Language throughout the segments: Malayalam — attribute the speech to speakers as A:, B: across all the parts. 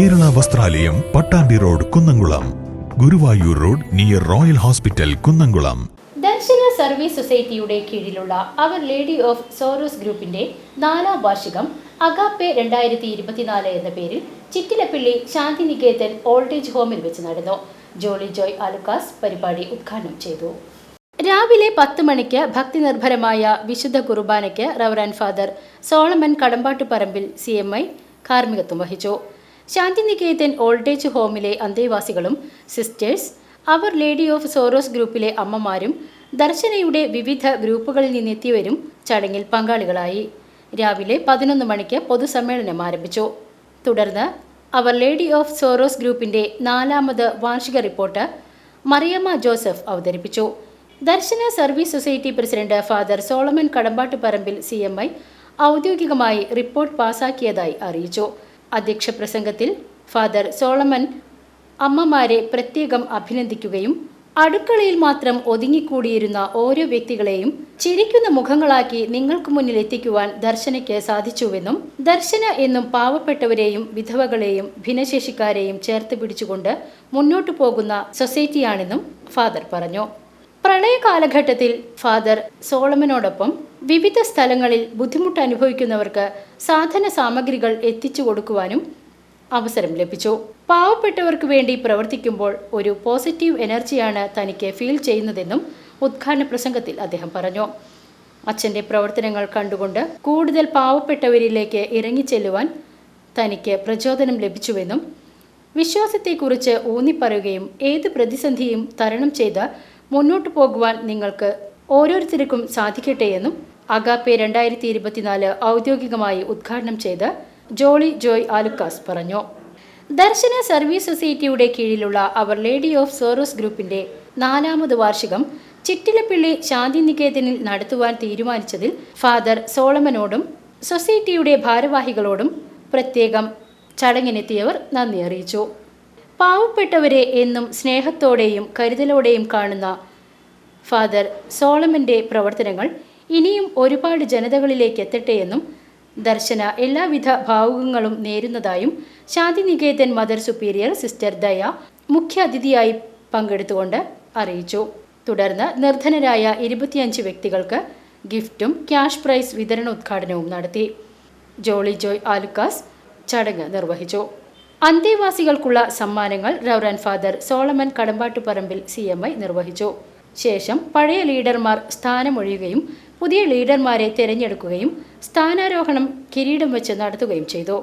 A: Kalalayam Pattambi road Kunnamkulam. Guruvayur road near royal hospital Kunnamkulam.
B: Darshana service സൊസൈറ്റിയുടെ കീഴിലുള്ള അവർ ലേഡി ഓഫ് സോറോസ് ഗ്രൂപ്പിന്റെ നാലാം വാർഷികം അഗാപ്പെ രണ്ടായിരത്തി ഇരുപത്തിനാല് എന്ന പേരിൽ ചിറ്റിലപ്പിള്ളി ശാന്തിനികേതൻ ഓൾഡേജ് ഹോമിൽ വെച്ച് നടന്നു. ജോളി ജോയ് ആലുക്കാസ് പരിപാടി ഉദ്ഘാടനം ചെയ്തു. രാവിലെ പത്ത് മണിക്ക് ഭക്തി നിർഭരമായ വിശുദ്ധ കുർബാനയ്ക്ക് reverend father Solomon Kadambattuparambil C M I കാർമ്മികത്വം വഹിച്ചു. ശാന്തിനികേതൻ ഓൾഡേജ് ഹോമിലെ അന്തേവാസികളും sisters Our Lady of Sorrows ഗ്രൂപ്പിലെ അമ്മമാരും ദർശനയുടെ വിവിധ ഗ്രൂപ്പുകളിൽ നിന്നെത്തിയവരും ചടങ്ങിൽ പങ്കാളികളായി. രാവിലെ പതിനൊന്ന് മണിക്ക് പൊതുസമ്മേളനം ആരംഭിച്ചു. തുടർന്ന് അവർ ലേഡി ഓഫ് സോറോസ് ഗ്രൂപ്പിന്റെ നാലാമത് വാർഷിക റിപ്പോർട്ട് മറിയമ്മ ജോസഫ് അവതരിപ്പിച്ചു. Darshana service society president father Solomon Kadambattuparambil C M I ഔദ്യോഗികമായി റിപ്പോർട്ട് പാസാക്കിയതായി അറിയിച്ചു. അധ്യക്ഷ പ്രസംഗത്തിൽ ഫാദർ സോളമൻ അമ്മമാരെ പ്രത്യേകം അഭിനന്ദിക്കുകയും അടുക്കളയിൽ മാത്രം ഒതുങ്ങിക്കൂടിയിരുന്ന ഓരോ വ്യക്തികളെയും ചിരിക്കുന്ന മുഖങ്ങളാക്കി നിങ്ങൾക്ക് മുന്നിൽ എത്തിക്കുവാൻ ദർശനയ്ക്ക് സാധിച്ചുവെന്നും ദർശന എന്നും പാവപ്പെട്ടവരെയും വിധവകളെയും ഭിന്നശേഷിക്കാരെയും ചേർത്ത് പിടിച്ചുകൊണ്ട് മുന്നോട്ടു പോകുന്ന സൊസൈറ്റിയാണെന്നും ഫാദർ പറഞ്ഞു പ്രളയ കാലഘട്ടത്തിൽ ഫാദർ സോളമനോടൊപ്പം വിവിധ സ്ഥലങ്ങളിൽ ബുദ്ധിമുട്ട് അനുഭവിക്കുന്നവർക്ക് സാധന സാമഗ്രികൾ എത്തിച്ചു കൊടുക്കുവാനും അവസരം ലഭിച്ചു. പാവപ്പെട്ടവർക്ക് വേണ്ടി പ്രവർത്തിക്കുമ്പോൾ ഒരു പോസിറ്റീവ് എനർജിയാണ് തനിക്ക് ഫീൽ ചെയ്യുന്നതെന്നും ഉദ്ഘാടന പ്രസംഗത്തിൽ അദ്ദേഹം പറഞ്ഞു. അച്ഛന്റെ പ്രവർത്തനങ്ങൾ കണ്ടുകൊണ്ട് കൂടുതൽ പാവപ്പെട്ടവരിലേക്ക് ഇറങ്ങിച്ചെല്ലുവാൻ തനിക്ക് പ്രചോദനം ലഭിച്ചുവെന്നും വിശ്വാസത്തെക്കുറിച്ച് ഊന്നിപ്പറയുകയും ഏത് പ്രതിസന്ധിയും തരണം ചെയ്ത് മുന്നോട്ടു പോകുവാൻ നിങ്ങൾക്ക് ഓരോരുത്തർക്കും സാധിക്കട്ടെ എന്നും അഗാപ്പെ രണ്ടായിരത്തി ഇരുപത്തിനാല് ഔദ്യോഗികമായി ഉദ്ഘാടനം ചെയ്ത് ജോളി ജോയ് ആലുക്കാസ് പറഞ്ഞു. ദർശന സർവീസ് സൊസൈറ്റിയുടെ കീഴിലുള്ള അവർ ലേഡി ഓഫ് സോറോസ് ഗ്രൂപ്പിന്റെ നാലാമത് വാർഷികം ചിറ്റിലപ്പിള്ളി ശാന്തിനികേതനിൽ നടത്തുവാൻ തീരുമാനിച്ചതിൽ ഫാദർ സോളമനോടും സൊസൈറ്റിയുടെ ഭാരവാഹികളോടും പ്രത്യേകം ചടങ്ങിനെത്തിയവർ നന്ദി അറിയിച്ചു. പാവപ്പെട്ടവരെ എന്നും സ്നേഹത്തോടെയും കരുതലോടെയും കാണുന്ന ഫാദർ സോളമിന്റെ പ്രവർത്തനങ്ങൾ ഇനിയും ഒരുപാട് ജനതകളിലേക്ക് എത്തട്ടെ എന്നും ദർശന എല്ലാവിധ ഭാവുകങ്ങളും നേരുന്നതായും Shantiniketan mother superior sister Daya മുഖ്യാതിഥിയായി പങ്കെടുത്തുകൊണ്ട് അറിയിച്ചു. തുടർന്ന് നിർധനരായ ഇരുപത്തിയഞ്ച് വ്യക്തികൾക്ക് ഗിഫ്റ്റും ക്യാഷ് പ്രൈസ് വിതരണോദ്ഘാടനവും നടത്തി. ജോളി ജോയ് ആലുക്കാസ് ചടങ്ങ് നിർവഹിച്ചു. അന്തേവാസികൾക്കുള്ള സമ്മാനങ്ങൾ reverend father Solomon Kadambattuparambil C M I നിർവഹിച്ചു. ശേഷം പഴയ ലീഡർമാർ സ്ഥാനമൊഴിയുകയും പുതിയ ലീഡർമാരെ തിരഞ്ഞെടുക്കുകയും സ്ഥാനാരോഹണം കിരീടം വെച്ച് നടത്തുകയും ചെയ്തു.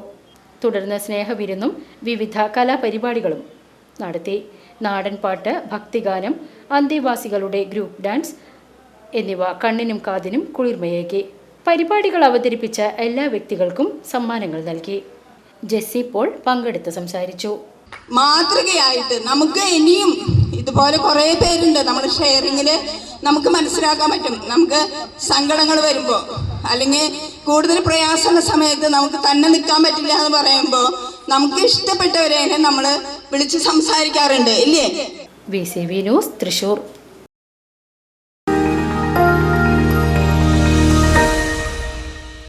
B: തുടർന്ന് സ്നേഹവിരുന്നും വിവിധ കലാപരിപാടികളും നടത്തി. നാടൻപാട്ട് ഭക്തിഗാനം അന്തേവാസികളുടെ ഗ്രൂപ്പ് ഡാൻസ് എന്നിവ കണ്ണിനും കാതിനും കുളിർമയേകി. പരിപാടികൾ അവതരിപ്പിച്ച എല്ലാ വ്യക്തികൾക്കും സമ്മാനങ്ങൾ നൽകി. ജെസ്സി പോൾ പങ്കെടുത്ത് സംസാരിച്ചു.
C: മാതൃകയായിട്ട് നമുക്ക് ഇനിയും ഇതുപോലെ കുറേ പേരുണ്ട്. നമ്മുടെ ഷെയറിങ്ങിൽ നമുക്ക് മനസ്സിലാക്കാൻ പറ്റും. നമുക്ക് സങ്കടങ്ങൾ വരുമ്പോൾ അല്ലെങ്കിൽ കൂടുതൽ പ്രയാസമുള്ള സമയത്ത് നമുക്ക് തന്നെ നിൽക്കാൻ പറ്റില്ല എന്ന് പറയുമ്പോൾ നമുക്ക് ഇഷ്ടപ്പെട്ടവരെ നമ്മൾ വിളിച്ച് സംസാരിക്കാറുണ്ട്. ഇല്ലേ?
B: V C V news Thrissur.